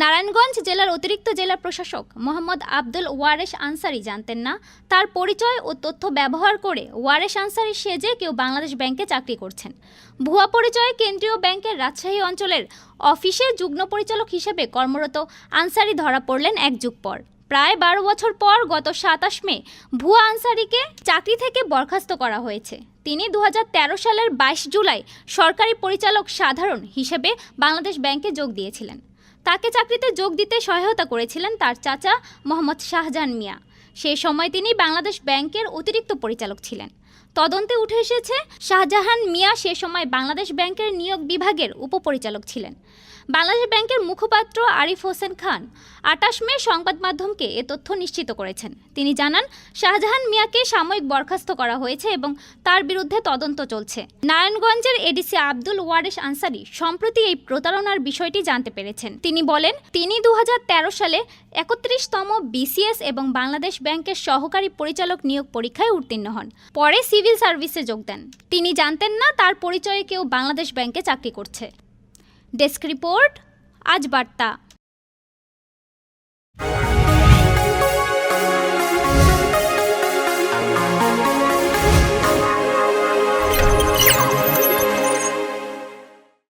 নারায়ণগঞ্জ জেলার অতিরিক্ত জেলা প্রশাসক মোহাম্মদ আব্দুল ওয়ারেশ আনসারি জানতেন না। তার পরিচয় ও তথ্য ব্যবহার করে ওয়ারেশ আনসারি সেজে কেউ বাংলাদেশ ব্যাংকে চাকরি করছেন। ভুয়া পরিচয়ে কেন্দ্রীয় ব্যাংকের রাজশাহী অঞ্চলের অফিসে যুগ্ম পরিচালক হিসেবে কর্মরত আনসারি ধরা পড়লেন এক যুগ পর। প্রায় বারো বছর পর গত সাতাশ মে ভুয়া আনসারিকে চাকরি থেকে বরখাস্ত করা হয়েছে। তিনি দু হাজার তেরো সালের বাইশ জুলাই সরকারি পরিচালক সাধারণ হিসেবে বাংলাদেশ ব্যাংকে যোগ দিয়েছিলেন। তাকে চাকরিতে যোগ দিতে সহায়তা করেছিলেন তার চাচা মোহাম্মদ শাহজাহান মিয়া। সেই সময় তিনি বাংলাদেশ ব্যাংকের অতিরিক্ত পরিচালক ছিলেন। তদন্তে উঠে এসেছে, শাহজাহান মিয়া সে সময় বাংলাদেশ ব্যাংকের নিয়োগ বিভাগের উপপরিচালক ছিলেন। বাংলাদেশ ব্যাংকের মুখপাত্র আরিফ হোসেন খান আটাশ মে সংবাদ মাধ্যমকে এ তথ্য নিশ্চিত করেছেন। তিনি জানান, শাহজাহান মিয়াকে সাময়িক বরখাস্ত করা হয়েছে এবং তার বিরুদ্ধে তদন্ত চলছে। নারায়ণগঞ্জের এডিসি আব্দুল ওয়ারেশ আনসারি সম্প্রতি এই প্রতারণার বিষয়টি জানতে পেরেছেন। তিনি বলেন, তিনি দু হাজার তেরো সালে একত্রিশতম বিসিএস এবং বাংলাদেশ ব্যাংকের সহকারী পরিচালক নিয়োগ পরীক্ষায় উত্তীর্ণ হন। পরে সিভিল সার্ভিসে যোগ দেন। তিনি জানতেন না তার পরিচয়ে কেউ বাংলাদেশ ব্যাংকে চাকরি করছে। ডেস্ক রিপোর্ট, আজ বার্তা।